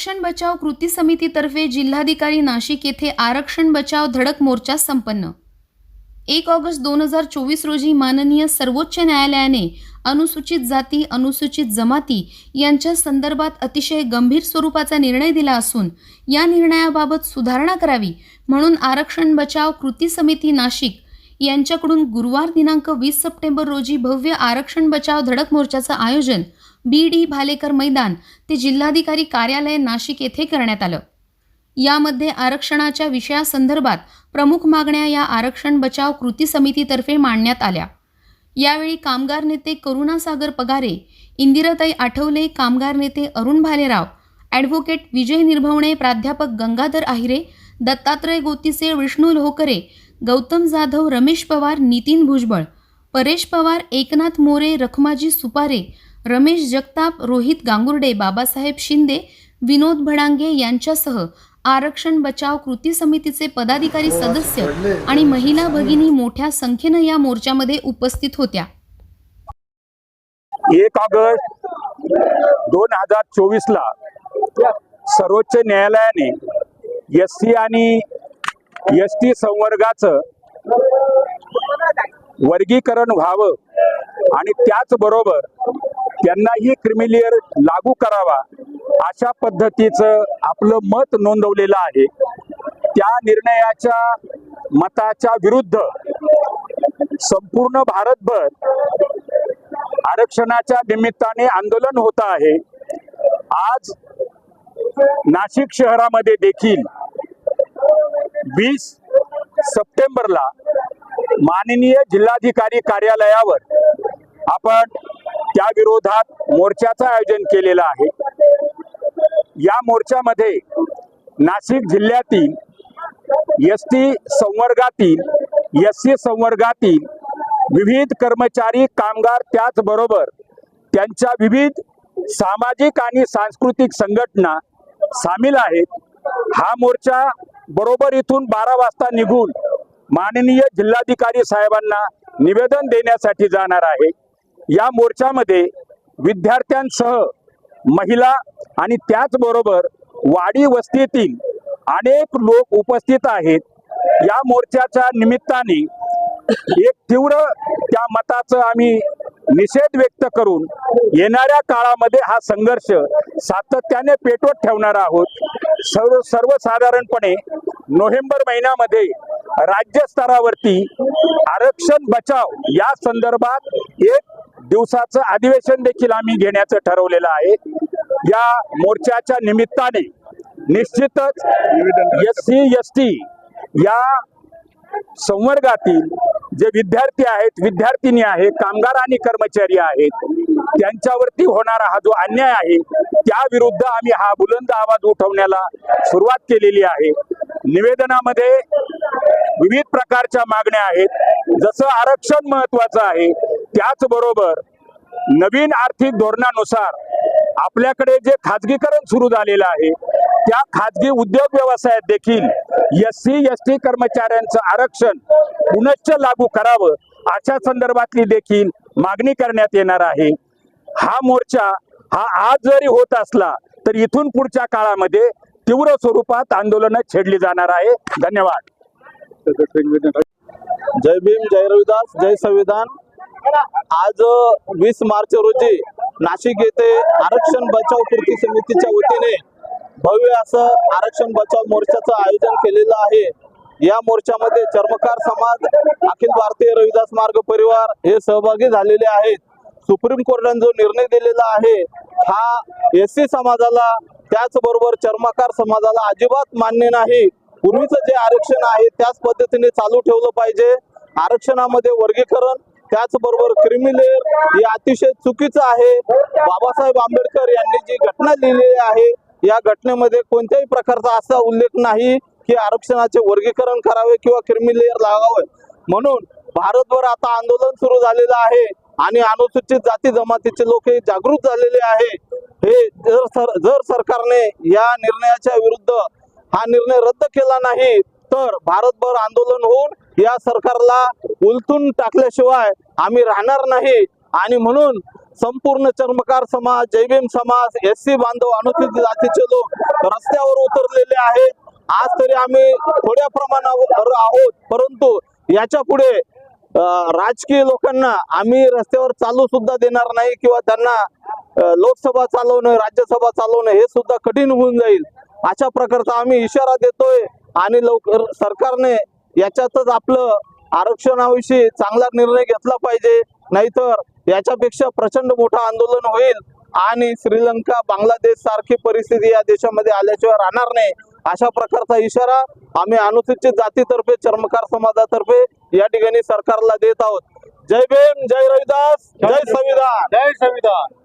आरक्षण बचाव कृती समितीतर्फे जिल्हाधिकारी नाशिक येथे आरक्षण बचाव धडक मोर्चा संपन्न. एक ऑगस्ट दोन हजार चोवीस रोजी माननीय सर्वोच्च न्यायालयाने अनुसूचित जाती अनुसूचित जमाती यांच्या संदर्भात अतिशय गंभीर स्वरूपाचा निर्णय दिला असून या निर्णयाबाबत सुधारणा करावी म्हणून आरक्षण बचाव कृती समिती नाशिक यांच्याकडून गुरुवार दिनांक वीस सप्टेंबर रोजी भव्य आरक्षण बचाव धडक मोर्चाचं आयोजन बी डी भालेकर मैदान ते जिल्हाधिकारी कार्यालय नाशिक येथे करण्यात आलं. यामध्ये आरक्षणाच्या विषयासंदर्भात प्रमुख मागण्या या आरक्षण बचाव कृती समितीतर्फे मांडण्यात आल्या. यावेळी कामगार नेते करुणासागर पगारे इंदिराताई आठवले कामगार नेते अरुण भालेराव ॲडव्होकेट विजय निर्भवणे प्राध्यापक गंगाधर आहिरे दत्तात्रय गोतीसे विष्णू लोहकरे गौतम जाधव रमेश पवार नितीन भुजबळ परेश पवार एकनाथ मोरे रखमाजी सुपारे रमेश जगताप रोहित गांगुर्डे बाबासाहेब शिंदे विनोद भडांगे यांच्यासह आरक्षण बचाव कृती समितीचे पदाधिकारी सदस्य आणि महिला भगिनी मोठ्या संख्येनं या मोर्चामध्ये उपस्थित होत्या. एक ऑगस्ट दोन हजार चोवीस ला सर्वोच्च न्यायालयाने एस सी आणि एस टी संवर्गाचं वर्गीकरण व्हावं आणि त्याचबरोबर त्यांनाही क्रिमिलियर लागू करावा अशा पद्धतीचं आपलं मत नोंदवलेलं आहे. त्या निर्णयाच्या मताच्या विरुद्ध संपूर्ण भारतभर आरक्षणाच्या निमित्ताने आंदोलन होत आहे. आज नाशिक शहरामध्ये देखील वीस सप्टेंबरला माननीय जिल्हाधिकारी कार्यालयावर आपण या विरोधात मोर्चाचं आयोजन केलेलं आहे. या मोर्चामध्ये नाशिक जिल्ह्यातील एस टी संवर्गातील एस सी संवर्गातील विविध कर्मचारी कामगार त्याचबरोबर त्यांच्या विविध सामाजिक आणि सांस्कृतिक संघटना सामील आहेत. हा मोर्चा बरोबर इथून बारा वाजता निघून माननीय जिल्हाधिकारी साहेबांना निवेदन देण्यासाठी जाणार आहे. या मोर्चामध्ये विद्यार्थ्यांसह महिला आणि त्याचबरोबर वाडी वस्तीतील अनेक लोक उपस्थित आहेत. या मोर्चाच्या निमित्ताने एक तीव्र त्या मताचं आम्ही निषेध व्यक्त करून येणाऱ्या काळामध्ये हा संघर्ष सातत्याने पेटवत ठेवणार आहोत. सर्व सर्वसाधारणपणे नोव्हेंबर महिन्यामध्ये राज्य स्तरावरती आरक्षण बचाव या संदर्भात एक दिवसाचं अधिवेशन देखील आम्ही घेण्याचं ठरवलेलं आहे. या मोर्चाच्या निमित्ताने निश्चितच एस सी एस टी या संवर्गातील जे विद्यार्थी आहेत विद्यार्थिनी आहेत कामगार आणि कर्मचारी आहेत त्यांच्यावरती होणारा हा जो अन्याय आहे त्या विरुद्ध आम्ही हा बुलंद आवाज उठवण्याला सुरुवात केलेली आहे. निवेदनामध्ये विविध प्रकारच्या मागण्या आहेत. जसं आरक्षण महत्वाचं आहे त्याचबरोबर नवीन आर्थिक धोरणानुसार आपल्याकडे जे खाजगीकरण सुरू झालेलं आहे त्या खाजगी उद्योग व्यवसायात देखील एस सी एस टी कर्मचाऱ्यांचं आरक्षण पुनश्च लागू करावं अशा संदर्भातली देखील मागणी करण्यात येणार आहे. हा मोर्चा हा आज जरी होत असला तर इथून पुढच्या काळामध्ये तीव्र स्वरूपात आंदोलन छेडली जाणार आहे. धन्यवाद. जय भीम जय रविदास जय संविधान. आज वीस मार्च रोजी नाशिक येथे आरक्षण बचाव कृती समितीच्या वतीने भव्य असं आरक्षण बचाव मोर्चाचं आयोजन केलेलं आहे. या मोर्चामध्ये चर्मकार समाज अखिल भारतीय रविदास मार्ग परिवार हे सहभागी झालेले आहेत. सुप्रीम कोर्टाने जो निर्णय दिलेला आहे हा एस सी समाजाला त्याचबरोबर चर्मकार समाजाला अजिबात मान्य नाही. पूर्वीचं जे आरक्षण आहे त्याच पद्धतीने चालू ठेवलं पाहिजे. आरक्षणामध्ये वर्गीकरण त्याचबरोबर क्रिमिलेअर हे अतिशय चुकीचं आहे. बाबासाहेब आंबेडकर यांनी जी घटना लिहिलेली आहे या घटनेमध्ये कोणत्याही प्रकारचा असा उल्लेख नाही की आरक्षणाचे वर्गीकरण करावे किंवा क्रिमिलेअर लागावे म्हणून भारतभर आता आंदोलन सुरू झालेलं आहे. आणि अनुसूचित जाती जमातीचे लोक हे जागृत झालेले आहे. हे जर सर जर सरकारने या निर्णयाच्या विरुद्ध हा निर्णय रद्द केला नाही तर भारतभर आंदोलन होऊन या सरकारला उलथून टाकल्याशिवाय आम्ही राहणार नाही. आणि म्हणून संपूर्ण चर्मकार समाज जैभीम समाज एस सी बांधव अनुसूचित जातीचे लोक रस्त्यावर उतरलेले आहेत. आज तरी आम्ही थोड्या प्रमाणावर आहोत परंतु याच्यापुढे राजकीय लोकांना आम्ही रस्त्यावर चालू सुद्धा देणार नाही किंवा त्यांना लोकसभा चालवणं राज्यसभा चालवणं हे सुद्धा कठीण होऊन जाईल. अशा प्रकारचा आम्ही इशारा देतोय आणि लवकर सरकारने याच्यातच आपलं आरक्षणाविषयी चांगला निर्णय घेतला पाहिजे. नाहीतर याच्यापेक्षा प्रचंड मोठं आंदोलन होईल आणि श्रीलंका बांगलादेश सारखी परिस्थिती या देशामध्ये आल्याशिवाय राहणार नाही. अशा प्रकारचा इशारा आम्ही अनुसूचित जातीतर्फे चर्मकार समाजातर्फे या ठिकाणी सरकारला देत आहोत. जय भीम जय रविदास जय संविधान. जय संविधान.